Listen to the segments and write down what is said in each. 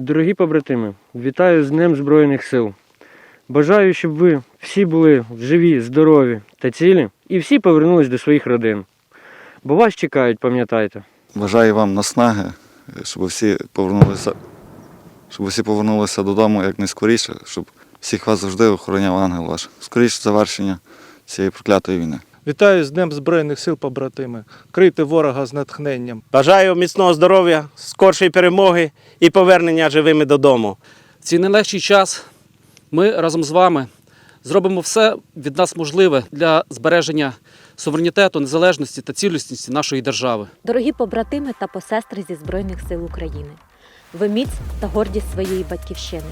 Дорогі побратими, вітаю з Днем Збройних сил. Бажаю, щоб ви всі були живі, здорові та цілі і всі повернулись до своїх родин. Бо вас чекають, пам'ятайте. Бажаю вам наснаги, щоб всі повернулися, щоб всі повернулися додому якнайскоріше, щоб всіх вас завжди охороняв ангел ваш. Скоріше завершення цієї проклятої війни. Вітаю з Днем Збройних сил, побратими. Крийте ворога з натхненням. Бажаю міцного здоров'я, скоршої перемоги і повернення живими додому. В цей нелегкий час ми разом з вами зробимо все від нас можливе для збереження суверенітету, незалежності та цілісності нашої держави. Дорогі побратими та посестри зі Збройних сил України, ви міць та гордість своєї батьківщини.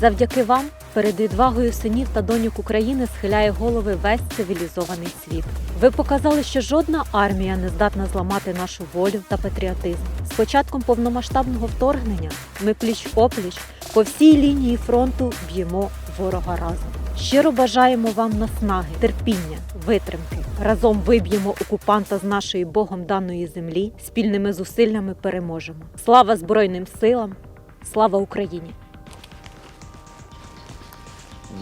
Завдяки вам перед відвагою синів та доньок України схиляє голови весь цивілізований світ. Ви показали, що жодна армія не здатна зламати нашу волю та патріотизм. З початком повномасштабного вторгнення ми пліч опліч по всій лінії фронту б'ємо ворога разом. Щиро бажаємо вам наснаги, терпіння, витримки. Разом виб'ємо окупанта з нашої Богом даної землі. Спільними зусиллями переможемо. Слава Збройним силам! Слава Україні!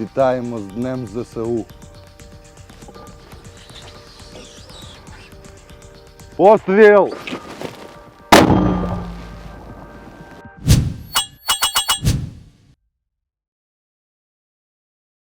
Вітаємо з Днем ЗСУ. Постріл!